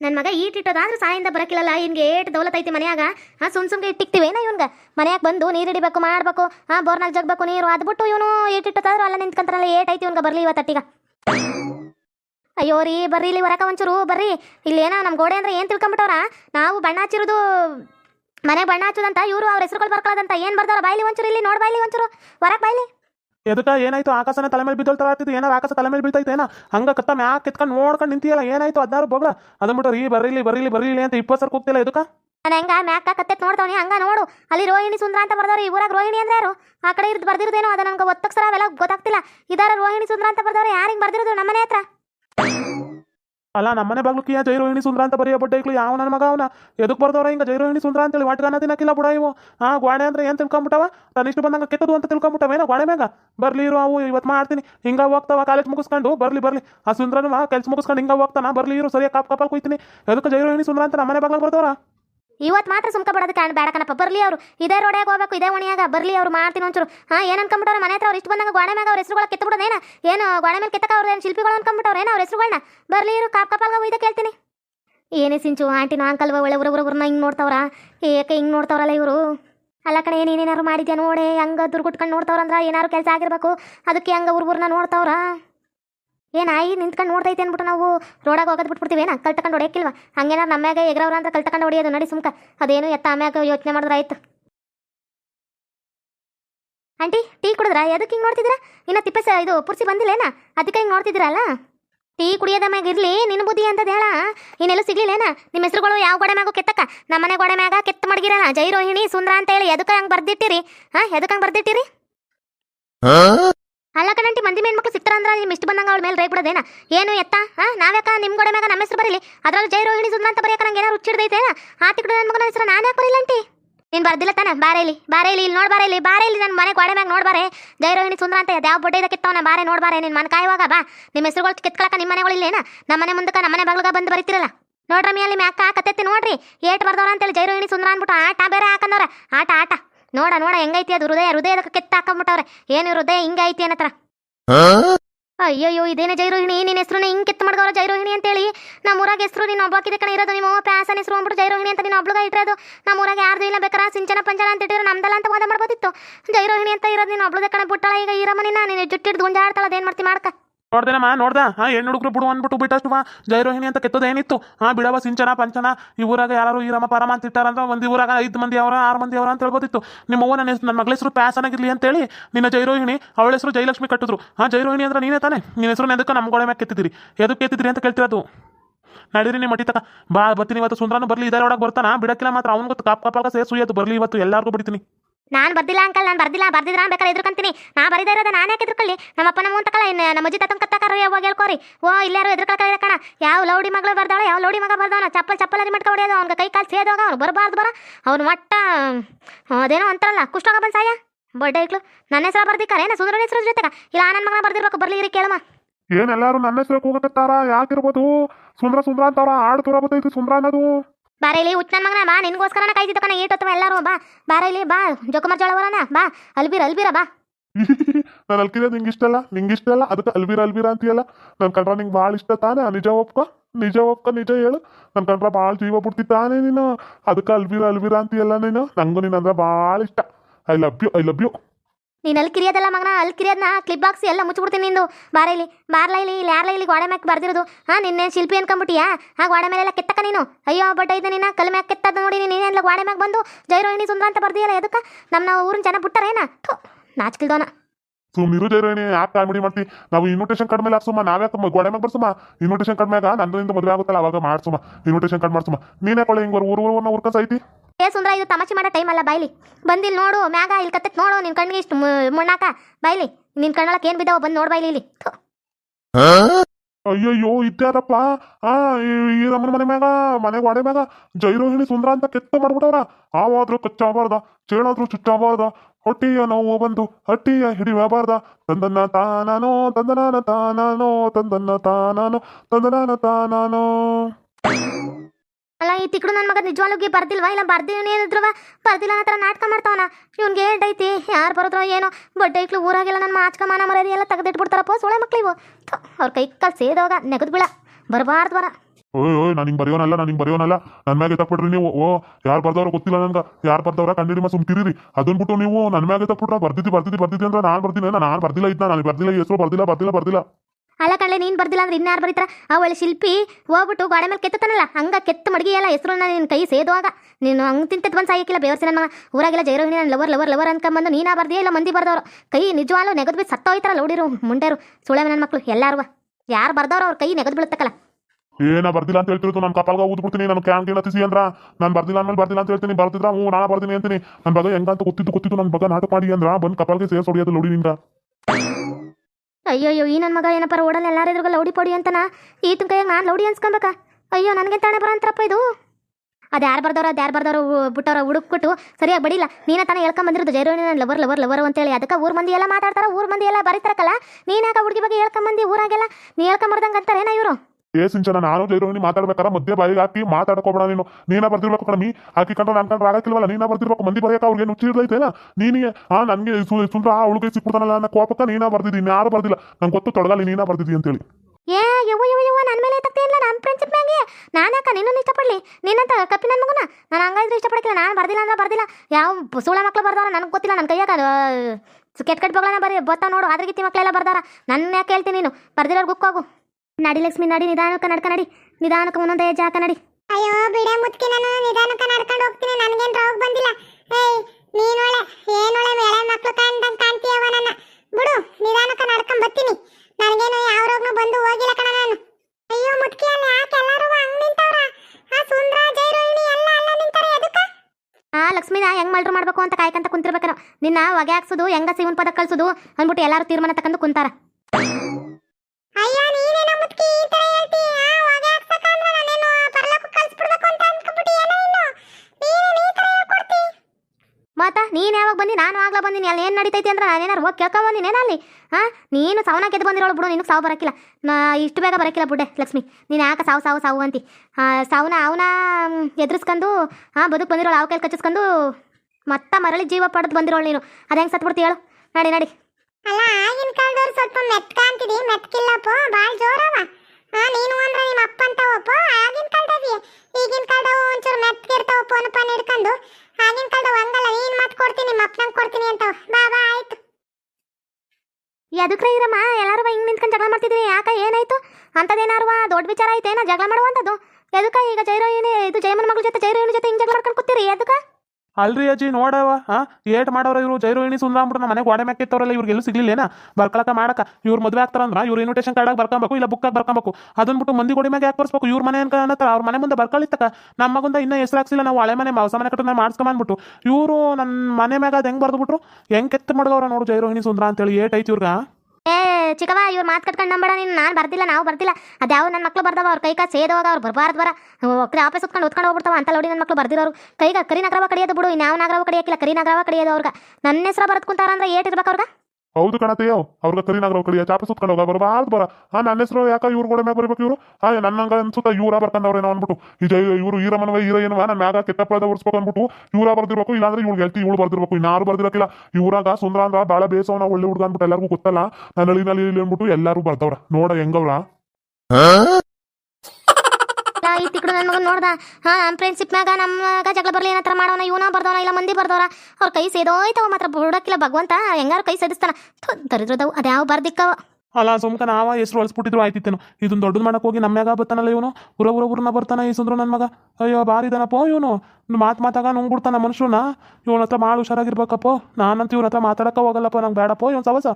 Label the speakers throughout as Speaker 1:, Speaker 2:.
Speaker 1: ನನ್ನ ಮಗ ಈಟಿಟ್ಟೋದಾದ್ರೂ ಸಾಯಿಂದ ಬರಕಿಲ್ಲಲ್ಲ, ಇನ್ಗೆ ಏಟ್ ದೌಲತ್ ಐತಿ ಮನ್ಯಾಗ. ಹಾ, ಸುಮ್ ಸುಮ್ಗೆ ಇಟ್ಟಿಕ್ತಿವೇನ ಇವ್ನ್ಗ? ಮನ್ಯಾಗ ಬಂದು ನೀರು ಹಿಡಿಬೇಕು, ಮಾಡ್ಬೇಕು, ಹಾ, ಬೋರ್ನಾಗ ಜಗ್ಬೇಕು ನೀರು ಅದ್ಬಿಟ್ಟು ಇವನು ಏಟಿಟ್ಟೋದಾದ್ರೂ ಅಲ್ಲ ನಿಂತ್ಕಂತಾರಲ್ಲ ಏಟ್ ಐತಿ ಇವ್ನ್ಗ ಬರ್ಲಿ ಇವತ್ತಟ್ಟಿಗ ಅಯ್ಯೋ ರೀ, ಬರ್ರಿ ಇಲ್ಲಿ ಹೊರಕ ಒಂಚೂರು, ಬರ್ರಿ. ಇಲ್ಲಿ ಇಲ್ಲೇನ ನಮ್ಮ ಗೋಡೆ ಅಂದ್ರೆ ಏನು ತಿಳ್ಕೊಂಬಿಟ್ಟವ್ರ? ನಾವು ಬಣ್ಣ ಹಚ್ಚಿರೋದು ಮನೆ ಬಣ್ಣ ಹಚ್ಚೋದಂತ, ಇವರು ಅವ್ರ ಹೆಸರುಗಳು ಬರ್ಕೊಳ್ಳೋದಂತ ಏನು ಬರ್ದವ್ರ? ಬಾಯ್ಲಿ ಒಂಚೂರು ಇಲ್ಲಿ ನೋಡ್, ಬಾಯ್ಲಿ ಒಂಚೂರು. ಹೊರಕ್ ಬಾಯ್ಲಿ.
Speaker 2: ಎದಕ್ಕ ಏನಾಯ್ತು? ಆಕಾಶನ ತಲೆ ಮೇಲೆ ಬಿದ್ದೋಳ್ತಾರ ಆಗ್ತಿತ್ತು. ಏನಾರ ಆಕಾಶ ತಲೆ ಮೇಲೆ ಬೀಳ್ತೈತೆ ಏನ ಹಂಗ ಕತ್ತ ಮ್ಯಾಕ್ ಎತ್ಕೊಂಡು ನೋಡ್ಕೊಂಡು ನಿಂತಿಯಲ್ಲ, ಏನಾಯ್ತು? ಹದಿನಾರು ಅದನ್ ಅದನ್ಬಿಟ್ಟು ಈ ಬರಲಿ ಬರ್ರಿಲಿ ಬರ್ರಿಲಿ ಅಂತ ಇಪ್ಪತ್ತು ಸರ್ ಕೂಗ್ತಿಲ್ಲ ಎದಕ್ಕ
Speaker 1: ನಾನು ಹೆಂಗ ಮ್ಯಾಕ ಕತ್ತೆತ್ ನೋಡ್ತವನಿ? ಹಂಗ ನೋಡು. ಅಲ್ಲಿ ರೋಹಿಣಿ ಸುಂದ್ರ ಅಂತ ಬರ್ದವ್ರಿ ಊರಾಗ ರೋಹಿಣಿ ಅಂದ್ರೆ ಯಾರು? ಆ ಕಡೆ ಇರ್ದು ಬರ್ದಿರೋದೇನೋ? ಅದು ನನಗೆ ಸರ ಅವೆಲ್ಲ ಗೊತ್ತಾಗ್ತಿಲ್ಲ. ಇದಾರ ರೋಹಿಣಿ ಸುಂದ್ರ ಅಂತ ಬರ್ದವ್ರು ಯಾರಿಗೆ ಬರ್ದಿರೋದು? ನಮ್ಮನೆ ಹತ್ರ.
Speaker 2: ಅಲ್ಲ ನಮ್ಮನೆ ಬಾಗ್ಲುಕಿಯ ಜೈ ರೋಹಿಣಿ ಸುಂದ್ರ ಅಂತ ಬರೆಯೋ ಬಡ್ಡೆ ಯಾವ ನನ್ನ ಮಗ ಅವನ? ಎದಕ್ ಬರ್ದವ್ರ ಹಿಂಗ ಜೈರೋಹಿಣಿ ಸುಂದ್ರ ಅಂತೇಳಿ ವಾಟ್ಗಾನ ತಿನ್ನಕಿಲ್ಲ ಬುಡ ಇವು? ಆ ಗೋಡೆ ಅಂದ್ರೆ ಏನ್ ತಿಳ್ಕೊಂಬಿಟ್ಟವ? ತನಿಷ್ಟು ಬಂದಂಗ ಕೆಟ್ಟದು ಅಂತ ತಿಳ್ಕೊಂಬಿಟ್ಟವೇನ ಗ್ವಾಣೆ ಮ್ಯಾಗ? ಬರ್ಲಿ ಇರು ಅವು ಇವತ್ತು ಮಾಡ್ತೀನಿ. ಹಿಂಗ ಹೋಗ್ತಾವ, ಕಾಲೇಜ್ ಮುಗಿಸ್ಕೊಂಡು? ಬರ್ಲಿ ಬರ್ಲಿ. ಆ ಸುಂದ್ರನು ಕೆಲ್ಸ ಮುಗಿಸ್ಕೊಂಡು ಹಿಂಗ ಹೋಗ್ತಾನ? ಬರ್ಲಿ ಇರು, ಸರಿಯಾಗಿ ಕಾಪ್ ಕಾಪಲ್ ಕುಯ್ತೀನಿ. ಎದಕ್ಕೆ ಜೈರೋಹಿಣಿ ಸುಂದ್ರ ಅಂತ ನಮ್ಮನೆ ಬಾಗ್ಲಾಗ ಬರ್ದವ್ರ?
Speaker 1: ಇವತ್ತು ಮಾತ್ರ ಸುಮ್ಕ ಬಿಡೋದು ಕಾಣ್ ಬೇಡ ಕಣಪ್ಪ ಬರ್ಲಿ ಅವರು. ಇದೇ ರೋಡ್ಯಾಗ ಹೋಗ್ಬೇಕು? ಇದೇ ಒಣಿಯಾಗ ಬರಲಿ ಅವ್ರು ಮಾಡ್ತೀನಿ ಒಂಚೂರು. ಹಾಂ, ಏನು ಅನ್ಕೊಂಬಿಟ್ಟವ್ರ? ಮನೆ ಹತ್ರ ಅವ್ರು ಇಷ್ಟು ಬಂದಾಗ ಗೋಡೆ ಮ್ಯಾಗ ಅವ್ರ ಹೆಸರುಗಳ ಕೆತ್ತ ಬಿಡೋದೇನ ಏನು, ಗೋಡೆ ಮೇಲೆ ಕೆತ್ತಕ ಅವ್ರು ಏನು ಶಿಲ್ಪಿಗಳು ಅನ್ಕೊಂಬಿಟ್ಟವ್ರ? ಏನೋ ಅವ್ರ ಹೆಸರುಗಳನ್ನ ಬರಲಿ ಇರು, ಕಾಪ್ ಕಾಪಾಲ್ಗ ಒಯ್ದ ಕೇಳ್ತೀನಿ. ಏನೇ ಸಿಂಚು, ಆಂಟಿನ ಅಂಕಲ್ವ, ಒಳ್ಳೆ ಊರ ಊರನ್ನ ಹಿಂಗೆ ನೋಡ್ತಾವ್ರ? ಏಕೆ ಹಿಂಗೆ ನೋಡ್ತಾವ್ರಲ್ಲ ಇವರು? ಅಲ್ಲ ಕಣೆ ಏನೇನಾರು ಮಾಡಿದ್ಯಾ ನೋಡೆ? ಹಂಗ ದುರ್ಗುಟ್ಕೊಂಡು ನೋಡ್ತಾವ್ರಂದ್ರೆ ಏನಾರು ಕೆಲಸ ಆಗಿರ್ಬೇಕು? ಅದಕ್ಕೆ ಹಂಗ ಊರ್ನ ನೋಡ್ತಾವ್ರ? ಏನ್ ಆಯಿ ನಿಂತ್ಕೊಂಡು ನೋಡ್ತೈತೆ ಅಂದ್ಬಿಟ್ಟು ನಾವು ರೋಡಾಗ ಹೋಗೋದು ಬಿಟ್ಬಿಡ್ತೀವೇನ ಕಲ್ತಕೊಂಡು ಹೊಡೆಯಕ್ಕಿಲ್ವ ಹಂಗೇನಾರು ನಮ್ಯಾಗ ಎಗ್ರವ್ರ ಅಂತ ಕಲ್ತಕೊಂಡು ಹೊಡೆಯೋದು ನಡಿ ಸುಮ್ಕ. ಅದೇನು ಎತ್ತ ಆಮ್ಯಾಗ ಯೋಚನೆ ಮಾಡಿದ್ರೆ ಆಯ್ತು. ಆಂಟಿ, ಟೀ ಕುಡಿದ್ರ? ಎದಕ್ಕೆ ಹಿಂಗೆ ನೋಡ್ತಿದ್ರ ಇನ್ನ ತಿಪ್ಪಸ ಇದು ಪುರ್ಸಿ ಬಂದಿಲ್ಲೇನ? ಅದಕ್ಕೆ ಹಿಂಗೆ ನೋಡ್ತಿದ್ರಲ್ಲ ಟೀ ಕುಡಿಯೋದ ಮ್ಯಾಗ ಇರ್ಲಿ ನಿನ್ನ ಬುದ್ಧಿ ಅಂತದ ಹೇಳ. ಇನ್ನೆಲ್ಲೂ ಸಿಗ್ಲಿಲ್ಲೇನ? ನಿಮ್ಮ ಹೆಸರುಗಳು ಯಾವ ಗೋಡೆ ಮ್ಯಾಗು ಕೆತ್ತಕ್ಕ? ನಮ್ಮನೆ ಗೋಡೆ ಮ್ಯಾಗ ಕೆತ್ತ ಮಡಗಿರಲ್ಲ. ಜೈ ರೋಹಿಣಿ ಸುಂದ್ರ ಅಂತ ಹೇಳಿ ಎದಕ್ಕೆ ಹಂಗೆ ಬರ್ದಿಟ್ಟಿರಿ? ಹಾಂ ಎದಕ್ಕೆ ಹಂಗೆ ಬರ್ದಿಟ್ಟಿರಿ? ಅಲ್ಲ ಕಣಂಟಿ ಮಂದಿ ಮೇನ್ ಸಿಕ್ತಾರ ಅಂದ್ರೆ ನಿಮ್ಮ ಇಷ್ಟು ಬಂದಂಗ ಅವಳ ಮೇಲೆ ರೇಗ್ ಬಿಡೋದೇನ? ಏನು ಎತ್ತ? ಹಾ ನಾವ್ಯಾಕ ನಿಮ್ಮ ಗೋಡೆ ಮ್ಯಾಗ ನಮ್ಮ ಹೆಸರು ಬರೀಲಿ? ಅದ್ರಲ್ಲಿ ಜೈ ರೋಹಿಣಿ ಸುಂದ್ರ ಅಂತ ಬರೆಯಕ ನಂಗೆ ಏನಾರು ಹುಚ್ಚಿಡ್ದೈತೆ ಆತಿ ಕೂಡ ನನ್ನ ಮಗನ ಹೆಸರು ನಾನು ಯಾಕೆ ಬರೀಲ್ಲ ಅಂಟಿ? ನೀನ್ ಬರ್ದಿಲ್ಲ ತಾನೆ? ಬಾರೇಲಿ ಬಾರೇಲಿ ಇಲ್ಲಿ ನೋಡ್ ಬಾರೇಲಿ ಇಲ್ಲಿ ನನ್ನ ಮನೆ ಗೋಡೆ ಮ್ಯಾಗ ನೋಡ್ಬಾರೆ ಜೈ ರೋಹಿಣಿ ಸುಂದ್ರ ಅಂತ ಯಾವ ಬೊಡ್ಡೆ ಇದಕ್ಕಿತ್ತವನ ಬಾರೆ ನೋಡ್ಬಾರೆ ನಿನ್ ಮನ ಕಾಯುವಾಗ ಬಾ. ನಿಮ್ಮ ಹೆಸರುಗಳು ಕಿತ್ಕೊಳಕ ನಿಮ್ಮ ಮನೆಗಳು ಇಲ್ಲೇನ? ನಮ್ಮನೆ ಮುಂದಕ್ಕೆ ನಮ್ಮನೆ ಬಾಗ್ಲಗ ಬಂದು ಬರೀತಿರಲ್ಲ? ನೋಡ್ರಮ್ಮಿ ಅಲ್ಲಿ ಮ್ಯಾಕ ಕತ್ತೆತ್ತಿ ನೋಡ್ರಿ. ಏಟ್ ಬರ್ದವ್ರ ಅಂತೇಳಿ ಜೈ ರೋಹಿಣಿ ಸುಂದ್ರ ಅಂದ್ಬಿಟ್ಟು ಆಟ ಬೇರೆ ಹಾಕಂದವ್ರ. ಆಟ ಆಟ. ನೋಡ ನೋಡ ಹೆಂಗೈತಿ ಅದು ಹೃದಯ? ಹೃದಯದ ಕೆತ್ತ ಹಾಕೊಂಬಿಟ್ಟವ್ರೆ. ಏನು ಹೃದಯ? ಹಿಂಗೈತಿ ಅನ್ನತ್ರ. ಅಯ್ಯಯ್ಯೋ ಇದೇನೇ ಜೈರೋಹಿಣಿ? ನಿನ್ನ ಹೆಸರು ಹಿಂಗೆ ಕೆತ್ತ ಮಾಡ್ದವ್ರ ಜೈರೋಹಿಣಿ ಅಂತೇಳಿ. ನಮ್ಮ ಊರಾಗ ಹೆಸರು ನೀನು ಒಬ್ಬಾಕಿದ ಕಣ ಇರೋದು ನಿಮ್ಮ ಪ್ಯಾಸನ್ ಹೆಸರು ಅಂದ್ಬಿಟ್ಟು ಜೈರೋಹಿಣಿ ಅಂತ ನೀನು ಒಬ್ಳಗ ಇಟ್ಟಿರೋದು ನಮ್ಮ ಊರಾಗ ಯಾರ್ದು ಇಲ್ಲ ಬೇಕಾರ ಸಿಂಚನ ಪಂಚನ ಅಂತ ಇಟ್ಟಿರೋ ನಮ್ದಲ್ಲ ಅಂತ ವಾದ ಮಾಡ್ಬೋದಿತ್ತು. ಜೈರೋಹಿಣಿ ಅಂತ ಇರೋದು ನೀನು ಒಬ್ಳದ ಕಣ ಬಿಟ್ಟಾಳ ಈಗ ಈರಮ್ಮನಿನ ನೀನು ಜುಟ್ಟಿಡ್ದು ಗುಂಜಾಡ್ತಾಳ ಅದೇನು ಮಾಡ್ತಿ ಮಾಡ್ಕ?
Speaker 2: ನೋಡ್ದೇನಮ್ಮ ನೋಡ್ದ. ಹಾ, ಹೆಣ್ಣು ಹುಡುಗರು ಬಿಡು ಅಂದ್ಬಿಟ್ಟು ಬಿಟ್ಟಷ್ಟು ಮಾ ಜೈರೋಹಿಣಿ ಅಂತ ಕೆತ್ತದ ಏನಿತ್ತು? ಹಾ, ಬಿಡವ, ಸಿಂಚನ, ಪಂಚನ. ಈ ಊರಾಗ ಯಾರು ಈರಮ್ಮ, ಪರಮ ಅಂತ ಇಟ್ಟಾರಂತ ಒಂದು ಊರಾಗ ಐದು ಮಂದಿ ಅವರ, ಆರು ಮಂದಿ ಅವರ ಅಂತ ಹೇಳ್ಬೋದಿತ್ತು. ನಿಮ್ಮ ಅವ್ವ ನನ್ನ ನನ್ನ ಮಗಳ ಹೆಸರು ಪ್ಯಾಸನಾಗಿರ್ಲಿ ಅಂತೇಳಿ ನಿನ್ನ ಜೈರೋಹಿಣಿ ಅವಳ ಹೆಸರು ಜಯಲಕ್ಷ್ಮಿ ಕಟ್ಟಿದ್ರು. ಹಾ ಜೈರೋಹಿಣಿ ಅಂದ್ರೆ ನೀನೇ ತಾನೆ? ನಿನ್ನ ಹೆಸರು ಎದಕ್ಕೆ ನಮ್ಮ ಗೋಳೆ ಮ್ಯಾಗ ಕೆತ್ತಿದ್ರಿ ಎದಕ್ಕೆ ಕೆತ್ತಿದ್ರಿ ಅಂತ ಕೇಳ್ತಿರೋದು? ನಡೀರಿ ನಿಮ್ಮ ಮಟಿ ತಕ ಬಾ, ಬರ್ತೀನಿ ಇವತ್ತು. ಸುಂದ್ರನು ಬರ್ಲಿ, ಇದರ ಒಳಗೆ ಬರ್ತಾನ. ಬಿಡಕ್ಕಿಲ್ಲ ಮಾತ್ರ. ಅವ್ನು ಗೊತ್ತು, ಕಾಪ್ ಕಾಪಾಗ ಸೇರಿಸು ಇವತ್ತು ಬರಲಿ ಇವತ್ತು. ಎಲ್ಲಾರ್ಗೂ ಬಿಡ್ತೀನಿ.
Speaker 1: ನಾನು ಬರ್ದಿಲ್ಲ ಅಂಕಲ್, ನಾನು ಬರ್ದಿಲ್ಲ, ಬರ್ದಿದ್ರ ಬೇಕಾದ್ರೆ ಎದ್ರಕಂತೀನಿ. ನಾ ಬರಿದ ಇರೋದ ನಾನು ಯಾಕೆ ಎದುರ್ಕೊಳ್ಳಿ? ನಮ್ಮ ನಮ್ಮ ತಕಲ್ಲ ಇನ್ನು, ನಮ್ಮ ಅಜ್ಜಿ ತತಂ ಕತ್ತಾಕಾರ ಯಾವಾಗ ಹೇಳ್ಕೋರಿ? ಓ, ಇಲ್ಲಾರು ಎದ್ರಕಲ್ಲ ಕಣ. ಯಾವ ಲೌಡಿ ಮಗಳು ಬರ್ದಾಳ, ಯಾವ ಲೌಡಿ ಮಗ ಬರ್ದವನ ಚಪ್ಪಲ್ ಚಪ್ಪಲ್ ಅರಿ ಮಟ್ಕ ಹೊಡೆಯೋದು, ಅವ್ನಿಗೆ ಕೈ ಕಾಲು ಸೇದೋಗ ಅವ್ನು ಬರಬಾರ್ದು ಬರ. ಅವ್ನು ಮಟ್ಟ ಅದೇನೋ ಅಂತಾರಲ್ಲ ಕುಷ್ಟೋಗ ಬಂದು ಸಾಯ. ಬಡ್ಡೆ ಇಕ್ಳು. ನನ್ನ ಹೆಸರು ಬರ್ದಿಕ್ಕಾರ, ಏನ ಸುಂದರ ಹೆಸರು ಜೊತೆಗ? ಇಲ್ಲ ನನ್ನ ಮಗನ ಬರ್ದಿರ್ಬೇಕು, ಬರ್ಲಿ ಇರಿ ಕೇಳಮ್ಮ.
Speaker 2: ಏನೆಲ್ಲಾರು ನನ್ನ ಹೆಸರು ಕೂಗತ್ತಾರ ಯಾಕಿರ್ಬೋದು? ಸುಂದ್ರ ಸುಂದ್ರ ಅಂತಾರ ಆಡು ತುರ ಬತ್ತೈತಿ ಸುಂದ್ರ ಅನ್ನೋದು.
Speaker 1: ಬಾರೇಲಿ ಹುಚ್ಚ ನನ್ನ ಮಗನ, ಬಾ, ನಿನ್ಗೋಸ್ಕರನ ಕಾಯ್ತಿದ್ದ ಕಣ ಎಲ್ಲಾರು, ಬಾ. ಇಲ್ಲಿ, ಬಾ, ಜೋಕುಮಾರ್ ಜೋಳವರನ ಬಾ. ಅಲ್ಬೀರ ಅಲ್ಬೀರ, ಬಾ.
Speaker 2: ನಾನು ಅಲ್ಕಿರ ನಿಂಗೆ ಇಷ್ಟಲ್ಲ ನಿಂಗೆ ಇಷ್ಟಲ್ಲ ಅದಕ್ಕೆ ಅಲ್ಬೀರ ಅಲ್ಬೀರ ಅಂತೀಯಲ್ಲ? ನನ್ನ ಕಂಡ್ರ ನಿಂಗೆ ಭಾಳ ಇಷ್ಟ ತಾನೇ, ನಿಜ ಒಪ್ಕೊ ನಿಜ ಒಪ್ಕೊ, ನಿಜ ಹೇಳು. ನನ್ನ ಕಂಡ್ರ ಭಾಳ ಜೀವ ಬಿಡ್ತಿ ತಾನೇ ನೀನು. ಅದಕ್ಕೆ ಅಲ್ಬೀರ ಅಲ್ಬೀರ ಅಂತೀಯಲ್ಲ ನೀನು, ನಂಗೂ ನೀನಂದ್ರೆ ಭಾಳ ಇಷ್ಟ. I love you I love you
Speaker 1: ನೀನು ಅಲ್ಲಿ ಕಿರಿಯೋದಲ್ಲ ಮಗನ, ಅಲ್ಲಿ ಕಿರಿಯೋದನ್ನ ಕ್ಲಿಪ್ ಬಾಕ್ಸ್ ಎಲ್ಲ ಮುಚ್ಚಿಬಿಡ್ತೀನಿ ನಿಂದು. ಬಾರೈಲಿ ಬಾರ್ಲ ಇಲ್ಲಿ ಇಲ್ಲಿ ಯಾರ್ಲ ಇಲ್ಲಿ ಗೋಡೆ ಮ್ಯಾಕ್ ಬರ್ದಿರೋದು? ಹಾ, ನಿನ್ನೆ ಶಿಲ್ಪಿ ಅನ್ಕೊಂಬಿಟ್ಟಿಯಾ? ಆ ಗೋಡೆ ಮೇಲೆಲ್ಲ ಕೆತ್ತಕ ನೀನು? ಅಯ್ಯೋ ಬಟ್ ಇದು ನಿನ್ನ ಕಲ್ ಮ್ಯಾಕ್ ಕೆತ್ತದ ನೋಡಿ ನೀನು ನೀನೆಲ್ಲ ಗೋಡೆ ಮ್ಯಾಕ್ ಬಂದು? ಜೈರೋಹಿಣಿ ಸುಂದ್ರ ಅಂತ ಬರ್ದಿಯಲ್ಲ ಎದಕ್ಕೆ? ನಮ್ಮ ನಾವು ಊರಿನ ಜನ ಬಿಟ್ಟಾರೇನಾ? ಥು, ನಾಚ್ಕಿಲ್ದೋನ.
Speaker 2: ಸುಮ್ಮನಿರು ಜೈರಣಿ ಯಾಕೆ ಕಾಮಿಡಿ ಮಾಡ್ತಿ. ನಾವು ಇನ್ವಿಟೇಷನ್ ಕಾರ್ಡ್ ಮೇಲೆ ನಾವೇ ತುಂಬ ಗೋಡೆ ಮೇಲೆ ಬರ್ಸುಮ್ಮ ಇನ್ವಿಟೇಷನ್ ಕಾರ್ಡ್ ಮ್ಯಾಗ ನಂದರಿಂದ ಮದುವೆ ಆಗುತ್ತಲ್ಲ ಅವಾಗ ಮಾಡ್ಸುಮ್ಮ ಇನ್ವಿಟೇಷನ್ ಕಾರ್ಡ್ ಮಾಡ್ಸುಮ್ಮ ನೀನೇ ಕೊಳೆ ಹಿಂಗೆ ಊರು ಊರನ್ನ ಊರ್ಕಸ್ ಐತಿ
Speaker 1: ಏ ಸುಂದ್ರ ಇದು ತಮಾಷೆ ಮಾಡೋ ಟೈಮ್ ಅಲ್ಲ ಬೈಲಿ. ಬಂದಿಲ್ಲಿ ನೋಡು ಮ್ಯಾಗ ಇಲ್ಲಿ ಕತ್ತೆ ನೋಡು ನಿನ್ ಕಣ್ಣಿಗೆ ಇಷ್ಟು ಮುಣ್ಣಾಕ. ಬೈಲಿ ನಿನ್ ಕಣ್ಣಳಕ್ಕೆ ಏನ್ ಬಿದ್ದಾವ ಬಂದು ನೋಡ್ ಬೈಲಿ ಇಲ್ಲಿ.
Speaker 2: ಅಯ್ಯಯ್ಯೋ ಇದ್ದಾರಪ್ಪ ಆ ಈ- ನಮ್ಮ ಮನೆ ಮ್ಯಾಗ ಮನೆ ಗೋಡೆ ಮ್ಯಾಗ. ಜೈರೋಹಿಣಿ ಸುಂದ್ರ ಅಂತ ಕೆತ್ತ ಮಾಡ್ಬಿಟ್ಟವ್ರ. ಆವಾದ್ರೂ ಕಚ್ಚಾಬಾರ್ದ ಚೇಳಾದ್ರೂ ಚುಚ್ಚಾಬಾರ್ದ. ಹೊಟ್ಟಿಯ ನೋವು ಬಂದು ಹಟ್ಟಿಯ ಹಿಡಿಯಬಾರ್ದ ತಂದನ್ನ ತಾನಾನೋ, ತಂದನಾನ ತಾನಾನೋ, ತಂದನ್ನ ತಾನಾನೋ, ತಂದನಾನ ತಾನಾನೋ.
Speaker 1: ಅಲ್ಲ, ಈ ತಿಕ್ಕಡು ನನ್ನ ಮಗ ನಿಜವಾಗ್ಲೂ ಬರ್ದಿಲ್ವಾ? ಇಲ್ಲ ಬರ್ದಿವನಿ ಏನಿದ್ರುವ ಬರ್ದಿಲ್ಲ ಆ ಥರ ನಾಟಕ ಮಾಡ್ತಾವನ? ಇವ್ನಿಗೆ ಏಟೈತಿ ಯಾರು ಬರೋದ್ರ ಏನೋ? ಬಡ್ಡೈಕ್ಳು ಊರಾಗೆಲ್ಲ ನನ್ನ ಮಾಚಕ ಮಾನ ಮರ್ಯಾದೆ ಎಲ್ಲ ತೆಗೆದಿಟ್ಬಿಡ್ತಾರಪ್ಪ ಸೊಳೆ ಮಕ್ಳಿವು. ಅವ್ರ ಕೈ ಕಾಲು ಸೇದೋಗ ನೆಗದ್ ಬೀಳ ಬರಬಾರ್ದು ಬರ
Speaker 3: ಓಯ್ ಓಯ್, ನಾನು ಹಿಂಗೆ ಬರೆಯೋನಲ್ಲ, ನಾನು ಹಿಂಗೆ ಬರೆಯೋನಲ್ಲ. ನನ್ನ ಮ್ಯಾಗೆ ತಪ್ಪಿಡ್ರಿ ನೀವು. ಓ, ಯಾರು ಬರ್ದವ್ರ ಗೊತ್ತಿಲ್ಲ ನಂಗೆ. ಯಾರು ಬರ್ದವ್ರ ಕಂಡಿಡಿ ಸುಮ್ ಸುಮ್ತಿರಿ ಅದನ್ನ ಬಿಟ್ಟು ನೀವು ನನ್ನ ಮ್ಯಾಗೆ ತಪ್ಪಿಟ್ರ ಬರ್ದಿದ್ದು ಬರ್ದಿದ್ದು, ಬರ್ದಿದ್ದೆ ಅಂದ್ರೆ ನಾನು ಬರ್ತೀನಿ ನಾನು ಬರ್ದಿಲ್ಲ ಇದ್ದ ನಾನು ಬರ್ದಿಲ್ಲ ಹೆಸರು ಬರ್ದಿಲ್ಲ ಬರ್ದಿಲ್ಲ ಬರ್ದಿಲ್ಲ.
Speaker 1: ಅಲ್ಲ ಕಳ್ಳೆ ನೀನು ಬರ್ದಿಲ್ಲ ಅಂದ್ರೆ ಇನ್ಯಾರು ಬರೀತಾರ? ಒಳ್ಳೆ ಶಿಲ್ಪಿ ಹೋಗ್ಬಿಟ್ಟು ಗೋಡೆ ಮೇಲೆ ಕೆತ್ತತಾನಲ್ಲ ಹಂಗ ಕೆತ್ತ ಮಡಗಿ ಎಲ್ಲ ನಾನು ನಿನ್ನ ಕೈ ಸೇದುವಾಗ ನೀನು ಹಂಗೆ ತಿಂತದ್ ಬಂದು ಸಾಯಕಿಲ್ಲ ಬೇವರ್ಸಿ ನನ್ನ ಊರಾಗೆಲ್ಲ ಜೈರೋಹಿಣಿ ನನ್ನ ಲವರ್ ಲವರ್ ಲವರ್ ಅನ್ಕೊಂಬಂದು ನೀನಾ ಬರ್ದೇ, ಇಲ್ಲ ಮಂದಿ ಬರ್ದವ್ರು? ಕೈ ನಿಜವಾಗ್ಲೂ ನೆಗದ್ ಬಿದ್ದು ಸತ್ತೋಯ್ತಾರಲ್ಲ ಹುಡಿರು ಮುಂಡೇರು ಸುಳೆ ನನ್ನ ಮಕ್ಕಳು ಎಲ್ಲಾರು ಯಾರು ಬರ್ದವ್ರು ಅವ್ರ ಕೈ ನೆಗದ್ ಬೀಳುತ್ತಕ್ಕಲ್ಲ.
Speaker 3: ಏನ ಬರ್ದಿಲ್ಲ ಅಂತ ಹೇಳ್ತಿರೋದು ನನ್ನ ಕಪಾಲ್ಗ ಊದ್ಬಿಡ್ತೀನಿ ನಾನು ಕ್ಯಾನ್ ಕೇಳ ತಿಸಿ ಅಂದ್ರ ನಾನು ಬರ್ದಿಲ್ಲ ಅಂದ್ಮೇಲೆ ಬರ್ದಿಲ್ಲ ಅಂತ ಹೇಳ್ತೀನಿ, ಬರ್ತಿದ್ರ, ಹ್ಞೂ, ನಾನು ಬರ್ತೀನಿ ಅಂತೀನಿ. ನನ್ನ ಬಗ್ಗೆ ಹೆಂಗಂತ ಗೊತ್ತಿದ್ದು ಗೊತ್ತಿದ್ದು ನನ್ನ ಬಗ್ಗೆ ನಾಟಕ ಮಾಡಿ ಅಂದ್ರ, ಬಂದು ಕಪಾಲ್ಗೆ ಸೇರ್ಸ್ ಹೊಡಿಯೋದು ಲೌಡಿ ನಿಂಗ.
Speaker 1: ಅಯ್ಯೋ ಅಯ್ಯೋ ಈ ನನ್ನ ಮಗ ಏನಪ್ಪ ರೋಡಲ್ಲಿ ಎಲ್ಲಾರಿದ್ರು ಎದುರುಗ ಲೌಡಿ ಪೊಡಿ ಅಂತನ? ಈತನ ಕೈಯಾಗ ನಾನು ಲೌಡಿ ಅನ್ಸ್ಕೊಬೇಕ? ಅಯ್ಯೋ ನನಗೆ ತಾನೇ ಅಂತರಪ್ಪ ಇದು? ಅದು ಯಾರು ಬರ್ದವ್ರ, ಅದು ಯಾರು ಬರ್ದವ್ರು ಬಿಟ್ಟವ್ರ ಹುಡುಕ್ಬಿಟ್ಟು ಸರಿಯಾಗಿ ಬಡಿಲ್ಲ. ನೀನೇ ತಾನೇ ಹೇಳ್ಕೊಂಡ್ ಬಂದಿರೋದು ಜೈರೋನಿ ನನ್ನ ಲವರ್ ಲವರ್ ಲವರ್ ಅಂತೇಳಿ ಅದಕ್ಕೆ ಊರ್ ಮಂದಿ ಎಲ್ಲ ಮಾತಾಡ್ತಾರ, ಊರ್ ಮಂದಿ ಎಲ್ಲ ಬರೀತಾರಕ್ಕಲ್ಲ ನೀನ್ ಯಾಕೆ ಹುಡುಗಿ ಬಗ್ಗೆ ಹೇಳ್ಕೊಂಬಂದಿ ಊರಾಗೆಲ್ಲ? ನೀ ಹೇಳ್ಕೊಂಬರ್ದಂಗೆ ಅಂತಾರೇನ ಇವರು?
Speaker 3: ಏ ಸಿಂಚನ, ನಾನು ಜೈರೋಹಿಣಿ ಮಾತಾಡ್ಬೇಕಾರ ಮಧ್ಯೆ ಬಾಯಿಗೆ ಹಾಕಿ ಮಾತಾಡ್ಕೋಬೇಡ ನೀನು. ನೀನ ಬರ್ದಿರ್ಬೇಕು ಕಣಮಿ ಹಾಕಿ ಕಂಡ್ರೆ ನಾನು ಕಂಡ್ರೆ ಆಗಕ್ಕಿಲ್ವಲ್ಲ, ನೀನ ಬರ್ದಿರ್ಬೇಕು. ಮಂದಿ ಬರೆಯಕ ಅವ್ರಿಗೆ ನುಚ್ಚಿರ್ಲೈತೇನ ನೀನಿಗೆ ಹಾ ನನಗೆ ಸುಂದ್ರ ಆ ಹುಡುಗಿ ಸಿಕ್ಬಿಡ್ತಾನಲ್ಲ ಅನ್ನೋ ಕೋಪಕ್ಕ ನೀನ ಬರ್ದಿದ್ದೀನಿ ಯಾರು ಬರ್ದಿಲ್ಲ. ನಂಗೆ ಗೊತ್ತು ತೊಡಗಲಿ ನೀನ ಬರ್ದಿದ್ದೀನಿ ಅಂತೇಳಿ.
Speaker 1: ಏ, ಯವ್ವ ಯವ್ವ ಯವ್ವ ನನ್ನ ಮೇಲೆ ತಪ್ಪೇ ಇಲ್ಲ ನಮ್ಮ ಫ್ರೆಂಡ್ಶಿಪ್ ಮ್ಯಾಗೆ ನಾನು ಯಾಕೆ ನಿನ್ನನ್ನು ಇಷ್ಟಪಡಲಿ? ನಿನ್ನಂತ ಕಪ್ಪಿ ನನ್ನ ಮಗನ? ನಾನು ಹಂಗಾದ್ರೆ ಇಷ್ಟಪಡಕ್ಕಿಲ್ಲ, ನಾನು ಬರ್ದಿಲ್ಲ ಅಂದ್ರೆ ಬರ್ದಿಲ್ಲ. ಯಾವ ಸುಳ ಮಕ್ಳು ಬರ್ದಾರ ನನಗೆ ಗೊತ್ತಿಲ್ಲ ನನ್ನ ಕೈಯಾಗ ಕೆಟ್ಟ ಕೆಟ್ಟ ಬಗಳನ್ನ ಬರೀ ಬತ್ತ ನೋಡು. ಅದ್ರ ಗಿತ್ತಿ ಮಕ್ಕಳೆಲ್ಲ ಬರ್ದಾರ. ನನ್ನ ಯಾಕೆ ಹೇಳ್ತೀನಿ ನೀನು? ಬರ್ದಿರೋರು ಗುಕ್ಕೋಗು ನಡಿ ಲಕ್ಷ್ಮಿ ನಡಿ ನಿಧಾನಕ್ಕೆ ನಡ್ಕ ನಡಿ. ನಿಧಾನಕ್ಕೆ ಮುಂದೊಂದು ಹೆಜ್ಜೆ ಹಾಕ ನಡಿ.
Speaker 4: ಅಯ್ಯೋ ಬಿಡೆ ಮುತ್ಕಿ ನಾನು ನಿಧಾನಕ್ಕೆ ನಡ್ಕೊಂಡು ಹೋಗ್ತೀನಿ. ನನಗೇನು ರೋಗ ಬಂದಿಲ್ಲ. ಏಯ್ ನೀನೊಳೆ ಏನೊಳೆ ಮೇಳೆ ಮಕ್ಕಳು ಕಂಡಂಗೆ ಕಾಣ್ತೀಯವ ನನ್ನ. ಬಿಡು ನಿಧಾನಕ್ಕೆ ನಡ್ಕೊಂಡ್ ಬರ್ತೀನಿ. ನನಗೇನು ಯಾವ ರೋಗನೂ ಬಂದು ಹೋಗಿಲ್ಲ ಕಣ ನಾನು. ಅಯ್ಯೋ ಮುತ್ಕಿ ಅಲ್ಲಿ ಯಾಕೆ ಎಲ್ಲರೂ ಹಂಗೆ ನಿಂತವ್ರ? ಆ ಸುಂದ್ರ ಜೈರೋಹಿಣಿ ಎಲ್ಲ ಅಲ್ಲ ನಿಂತಾರೆ ಎದಕ್ಕೆ?
Speaker 1: ಆ ಲಕ್ಷ್ಮಿನ ಹೆಂಗ್ ಮಲ್ಟ್ರ್ ಮಾಡ್ಬೇಕು ಅಂತ ಕಾಯ್ಕಂತ ಕುಂತಿರ್ಬೇಕು ನಿನ್ನ ಹೊಗೆ ಹಾಕ್ಸೋದು ಹೆಂಗ ಸಿವನ್ ಪದ ಕಳ್ಸೋದು ಅಂದ್ಬಿಟ್ಟು ಎಲ್ಲಾರು ತೀರ್ಮಾನ ತಕೊಂಡು ಕುಂತಾರ.
Speaker 4: ನೀನು
Speaker 1: ಯಾವಾಗ ಬಂದಿ, ನಾನು ಆಗ್ಲಾ ಬಂದಿನಿ, ಅಲ್ಲಿ ಏನು ನಡೀತೈತಿ ಅಂದ್ರೆ ನಾನೇನಾರು ಹೋಗಿ ಕೇಳ್ಕೊ ಬಂದಿನೇನ ಅಲ್ಲಿ? ಹಾಂ? ನೀನು ಸಾವನ ಗೆದ್ದು ಬಂದಿರೋಳು ಬಿಡು, ನಿನಗೆ ಸಾವು ಬರಕಿಲ್ಲ. ನಾ ಇಷ್ಟು ಬೇಗ ಬರಕಿಲ್ಲ ಬುಡ್ಡೆ, ಲಕ್ಷ್ಮಿ. ನೀನು ಯಾಕೆ ಸಾವು ಸಾವು ಸಾವು ಅಂತಿ? ಸಾವನ ಅವನ ಎದುರಿಸ್ಕೊಂಡು ಹಾಂ, ಬದುಕು ಬಂದಿರೋಳು ಅವ ಕೈಲಿ ಕಚ್ಚಿಸ್ಕೊಂಡು ಮತ್ತೆ ಮರಳಿ ಜೀವ ಪಡೆದು ಬಂದಿರೋಳು ನೀನು. ಅದು ಹೆಂಗೆ ಸತ್ಬಿಡ್ತಿ ಹೇಳು? ನಡಿ ನಡಿ.
Speaker 4: ಅಲ್ಲ, ಆಗಿನ ಕಾಲದವ್ರು ಸ್ವಲ್ಪ ಮೆತ್ಕ ಅಂತಿದಿ, ಮೆತ್ಕಿಲ್ಲಪ್ಪ, ಬಾಳ್ ಜೋರವ. ಹಾ, ನೀನು ಅಂದ್ರೆ ನಿಮ್ಮ ಅಪ್ಪ ಅಂತವಪ್ಪ, ಆಗಿನ ಕಾಲದವಿ ಈಗಿನ ಕಾಲದವು ಒಂಚೂರು ಮೆತ್ಕಿರ್ತಾವ ಪೋನ್ ಪನ್ ಹಿಡ್ಕೊಂಡು, ಆಗಿನ ಕಾಲದವು ಕೊಡ್ತೀನಿ, ನಿಮ್ಮ ಅಪ್ಪನಂಗ್ ಕೊಡ್ತೀನಿ ಅಂತ. ಬಾ ಬಾ, ಆಯ್ತು.
Speaker 1: ಎದಕ್ರೆ ಇರಮ್ಮ? ಎಲ್ಲಾರು ಹಿಂಗೆ ನಿಂತ್ಕೊಂಡು ಜಗಳ ಮಾಡ್ತಿದ್ದೀರಿ ಯಾಕ, ಏನಾಯ್ತು? ಅಂಥದ್ದೇನಾರು ದೊಡ್ಡ ವಿಚಾರ ಐತೇನ ಜಗಳ ಮಾಡುವಂಥದ್ದು? ಎದಕ್ಕ ಈಗ ಜೈರೋಹಿಣಿ ಇದು ಜಯಮನ್ ಮಗಳ ಜೊತೆ ಜೈರೋಹಿಣಿ ಜೊತೆ ಹಿಂಗೆ ಜಗಳ ಮಾಡ್ಕೊಂಡು ಕೂತೀರಿ? ಎದಕ್ಕ?
Speaker 2: ಅಲ್ರಿ ಅಜ್ಜಿ, ನೋಡವ ಹಾ ಏಟ್ ಮಾಡೋರ ಇವರು ಜೈರೋಹಿಣಿ ಸುಂದ್ರ ಅಂದ್ಬಿಟ್ಟು ನಮ್ಮ ಮನೆ ಗೋಡೆ ಮೆಕ್ಕಿತ್ತವ್ರಲ್ಲ ಇವ್ರಿಗೆ ಎಲ್ಲೂ ಸಿಗ್ಲಿಲ್ಲೇನ ಬರ್ಕೊಳಕ ಮಾಡಕ. ಇವ್ರು ಮದುವೆ ಆಗ್ತಾರಂದ್ರ ಇವ್ರು ಇನ್ವಿಟೇಷನ್ ಕಾರ್ಡಾಗ ಬರ್ಕೊಬೇಕು, ಇಲ್ಲ ಬುಕ್ಕಾಗ ಬರ್ಕೊಬೇಕು. ಅದನ್ನ ಬಿಟ್ಟು ಮಂದಿ ಗೋಡೆ ಮ್ಯಾಗ ಯಾಕೆ ಬರ್ಸ್ಬೇಕು? ಇವ್ರ ಮನೆ ಅಂತ ಅವ್ರ ಮನೆ ಮುಂದೆ ಬರ್ಕೊಳ್ಳಿತ್ತಕ ನಮ್ಮ ಮಗುಂದ ಇನ್ನೂ ಹೆಸರು ಹಾಕ್ಸಿಲ್ಲ, ನಾವು ಹಳೆ ಮನೆ ಹೊಸ ಮನೆ ಕಟ್ಟು ಮಾಡಿಸ್ಕೊಂಬಂದ್ಬಿಟ್ಟು ಇವರು ನನ್ನ ಮನೆ ಮ್ಯಾಗ ಅದು ಹೆಂಗೆ ಬರ್ದ್ಬಿಟ್ರು ಹೆಂಗೆ ಕೆತ್ತ ಮಾಡಿದವ್ರ ನೋಡು ಜೈರೋಹಿಣಿ ಸುಂದ್ರ ಅಂತೇಳಿ ಏಟ್ ಐತಿ ಇವ್ರಿಗೆ.
Speaker 1: ಏ ಚಿಕ್ಕವ ಇವ್ರು ಮಾತು ಕಟ್ಕೊಂಡು ನಂಬಡ ನೀನು ನಾನು ಬರ್ತಿಲ್ಲ ನಾವು ಬರ್ದಿಲ್ಲ. ಅದ್ಯಾವ ನನ್ನ ಮಕ್ಳು ಬರ್ದವ, ಅವ್ರ ಕೈ ಕಾ ಸೇದವಾಗ ಅವ್ರು ಬರಬಾರ್ದು ಬರ. ಒಕ್ಕರೆ ಆಫೀಸ್ ಹೊತ್ಕೊಂಡು ಹೊತ್ಕೊಂಡು ಹೋಗ್ಬಿಡ್ತಾವ ಅಂತ ಲೋಡಿ ನನ್ನ ಮಕ್ಳು ಬರ್ದಿರೋರು. ಕೈಗ ಕರಿ ನಗರವ ಕಡಿಯೋದು ಬಿಡು ಇನ್ಯಾವ ನಗರವ ಕಡಿಯಕ್ಕಿಲ್ಲ ಕರಿ ನಗರವ ಕಡಿಯೋದು ಅವ್ರಿಗೆ. ನನ್ನ ಹೆಸರು ಬರ್ತ್ಕೊಂತಾರ ಕುಂತಾರ ಅಂದ್ರೆ ಏಟ್ ಇರ್ಬೇಕು ಅವ್ರಿಗೆ?
Speaker 3: ಹೌದು ಕಣತೆಯೋ, ಅವ್ರಿಗೆ ಕರಿನಾಗ್ರ ಕಡಿಯ ಚಾಪ ಸುತ್ಕೊಂಡು ಹೋಗ ಬರಬಾರ್ದು ಬರ. ಆ ನನ್ನ ಹೆಸರು ಯಾಕ ಇವ್ರ ಗೋಡೆ ಮ್ಯಾಗ ಬರಬೇಕು ಇವರು? ಹಾ ನನ್ನಂಗ ಅನ್ಸುತ್ತ ಇವ್ರ ಬರ್ಕಂದವ್ರೇನೋ ಅನ್ಬಿಟ್ಟು. ಈಗ ಇವರು ಮನವ ಈರ ಏನವ ನನ್ನ ಮ್ಯಾಗ ಕೆಟ್ಟಪ್ಪದ ಉರ್ಸ್ಬೇಕು ಅನ್ಬಿಟ್ಟು ಇವ್ರ ಬರ್ದಿರ್ಬೇಕು, ಇಲ್ಲಾಂದ್ರೆ ಇವ್ಳು ಗೆಲ್ತಿ ಇವ್ಳು ಬರ್ದಿರ್ಬೇಕು, ಇನ್ನಾರು ಬರ್ದಿರಕ್ಕಿಲ್ಲ ಇವ್ರಾಗ ಸುಂದ್ರ ಅಂದ್ರ ಬಾಳ ಬೇಸವನ ಒಳ್ಳೆ ಹುಡುಗ ಅನ್ಬಿಟ್ಟು ಎಲ್ಲರಿಗೂ ಗೊತ್ತಲ್ಲ ನನ್ನ ಹಳ್ಳಿನಲ್ಲಿ ಇಲ್ಲಿ ಅಂದ್ಬಿಟ್ಟು ಎಲ್ಲರೂ ಬರ್ದವ್ರ. ನೋಡ ಹೆಂಗವ್ರ?
Speaker 1: ಈ ತಿಕ್ಕಡು ನನ್ನ ಮಗನ್ ನೋಡ್ದ. ಹಾ ಫ್ರೆಂಡ್ಶಿಪ್ ಮ್ಯಾಗ ನಮ್ಮಾಗ ಜಗಳ ಬರಲಿ ಏನತ್ರ ಮಾಡೋಣ ಇವನ ಬರ್ದವನ ಇಲ್ಲ ಮಂದಿ ಬರ್ದವ್ರ. ಅವ್ರ ಕೈ ಸೇದೋಯ್ತವ ಮಾತ್ರ ಬಿಡಕ್ಕಿಲ್ಲ ಭಗವಂತ ಹೆಂಗಾರು ಕೈ ಸೇದಿಸ್ತಾನ. ದರಿದ್ರದವು ಅದ್ಯಾವ ಬರ್ದಿಕ್ಕವ?
Speaker 2: ಅಲ್ಲ ಸುಮ್ಕ ನಾವ ಹೆಸರು ಹೊಲ್ಸ್ಬಿಟ್ಟಿದ್ರು ಆಯ್ತಿತ್ತೇನು. ಇದನ್ನ ದೊಡ್ಡದು ಮಾಡಕ್ ಹೋಗಿ ನಮ್ಮ ಮ್ಯಾಗ ಬರ್ತಾನಲ್ಲ ಇವನು? ಉರ ಉರ ಉರ್ನ ಬರ್ತಾನ ಈ ಸುಂದ್ರು ನನ್ನ ಮಗ? ಅಯ್ಯೋ ಬಾರಿದನಪ್ಪ ಇವನು. ಮಾತು ಮಾತಾಗ ನುಂಗ್ಬಿಡ್ತಾನ ಮನುಷ್ಯನ. ಇವನ ಹತ್ರ ಭಾಳ ಹುಷಾರಾಗಿರ್ಬೇಕಪ್ಪ. ನಾನಂತೂ ಇವನ ಹತ್ರ ಮಾತಾಡಕ ಹೋಗಲ್ಲಪ್ಪ ನಂಗೆ ಬೇಡಪ್ಪ ಇವನ್ ಸವಸ.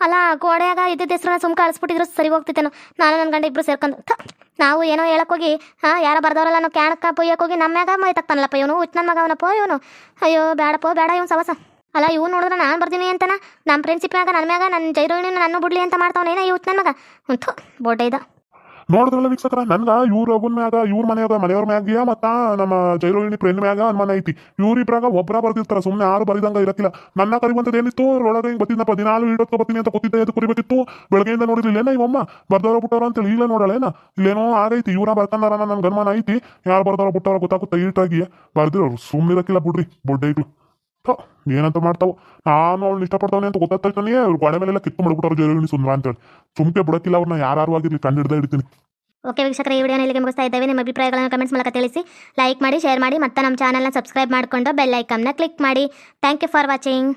Speaker 1: ಅಲ್ಲ ಗೋಡೆಯಾಗ ಇದ್ದಿದ್ದ ಹೆಸರನ್ನ ಸುಮ್ಕ ಅಳಿಸ್ಬಿಟ್ಟಿದ್ರು ಸರಿ ಹೋಗ್ತಿತ್ತೇನು. ನಾನು ನನ್ನ ಗಂಡ ಇಬ್ರು ಸೇರ್ಕೊಂಡು ನಾವು ಏನೋ ಹೇಳಕ್ ಹೋಗಿ, ಹಾ, ಯಾರ ಬರ್ದವ್ರಲ್ಲ ನಾವು ಕ್ಯಾಣಕ್ಕ ಪೊಯ್ಯಕ್ ಹೋಗಿ ನಮ್ಮ ಮ್ಯಾಗ ಮೈ ಇವನು ಉಚ್ ನನ್ನ ಮಗ ಅವನಪ್ಪ ಇವನು. ಅಯ್ಯೋ ಬೇಡಪ್ಪ ಬೇಡ ಇವನು ಸವಸ. ಅಲ್ಲ ಇವ್ ನೋಡಿದ್ರೆ ನಾನು ಬರ್ತೀನಿ ಅಂತನ? ನಮ್ಮ ಪ್ರಿನ್ಸಿಪ್ ಮ್ಯಾಗ ನನ್ನ ಮ್ಯಾಗ ನನ್ನ ಜೈರೋಹಿಣಿನ ನನ್ನ ಬಿಡ್ಲಿ ಅಂತ ಮಾಡ್ತಾವನೇನ ಹುಚ್ಚ ನನ್ನ ಮಗ? ಉಂಟು ಬೋಟ ಇದ
Speaker 3: ನೋಡಿದ್ರಲ್ಲ ವೀಕ್ಷಕರ, ನನ್ಗ ಇವ್ರ ಒಬ್ಬನ ಮ್ಯಾಗ, ಇವ್ರ ಮನೆಯಾಗ ಮನೆಯವ್ರ ಮ್ಯಾಗ ಮತ್ತ ನಮ್ಮ ಜೈರೋಹಿಣಿ ಫ್ರೆಂಡ್ ಮ್ಯಾಗ ಅನುಮಾನ ಐತಿ. ಇವ್ರಿಬ್ರಾಗ ಒಬ್ಬರ ಬರ್ದಿರ್ತಾರ ಸುಮ್ಮನೆ ಯಾರು ಬರಿದಂಗ ಇರಕ್ಕಿಲ್ಲ ನನ್ನ ಕರಿವಂತದ್ದು ಏನಿತ್ತು? ಒಳಗೆ ಹಿಂಗ್ ಬತ್ತಿನಪ್ಪ ದಿನಾಲು ಇಡೋಕೆ ಬತ್ತೀನಿ ಅಂತ ಗೊತ್ತಿದ್ದೆ ಅದು ಕುರಿಬೇಕಿತ್ತು. ಬೆಳಗ್ಗೆಯಿಂದ ನೋಡಿರ್ಲಿಲ್ಲೇನ ಇವಮ್ಮ ಬರ್ದವ್ರ ಬಿಟ್ಟವ್ರ ಅಂತೇಳಿ ಇಲ್ಲ ನೋಡಲೇನ ಇಲ್ಲೇನೋ ಆಗೈತಿ, ಇವ್ರ ಬರ್ತಾನಾರ ನನ್ಗೆ ಅನುಮಾನ ಐತಿ. ಯಾರು ಬರ್ದವ್ರ, ಬಿಟ್ಟವ್ರ ಗೊತ್ತಾಗುತ್ತೆ ಈಟಾಗಿ ಬರ್ದಿರೋರು ಸುಮ್ಮನಿರಕ್ಕಿಲ್ಲ ಬಿಡ್ರಿ ಬೊಡ್ಡೈಗಳು ಏನಂತ ಮಾಡ್ತಾವ? ನಾನು ಅವ್ಳನ್ನ ಇಷ್ಟಪಡ್ತಾವನೆ ಅಂತ ಗೊತ್ತಾಗ್ತಾ ಅವ್ರು ಗೋಡೆ ಮೇಲೆಲ್ಲ ಕಿತ್ತು ಮಾಡ್ಬಿಟ್ಟವ್ರು ಜೈರೋಹಿಣಿ ಸುಂದ್ರ ಅಂತೇಳಿ ಸುಮ್ಕೆ ಬಿಡಕ್ಕಿಲ್ಲ ಅವ್ರನ್ನ ಯಾರು ಆಗಿರ್ಲಿ ಕಂಡು ಹಿಡಿತೀನಿ
Speaker 1: ಓಕೆ ವೀಕ್ಷಕರ, ಈ ವಿಡಿಯೋನ ಇಲ್ಲಿಗೆ ಮುಗಿಸ್ತಾ ಇದ್ದೇವೆ. ನಿಮ್ಮ ಅಭಿಪ್ರಾಯಗಳನ್ನು ಕಮೆಂಟ್ಸ್ ಮೂಲಕ ತಿಳಿಸಿ. ಲೈಕ್ ಮಾಡಿ ಶೇರ್ ಮಾಡಿ, ಮತ್ತೆ ನಮ್ಮ ಚಾನಲ್ನ ಸಬ್ಸ್ಕ್ರೈಬ್ ಮಾಡಿಕೊಂಡು ಬೆಲ್ ಐಕಮ್ನ ಕ್ಲಿಕ್ ಮಾಡಿ. Thank you for watching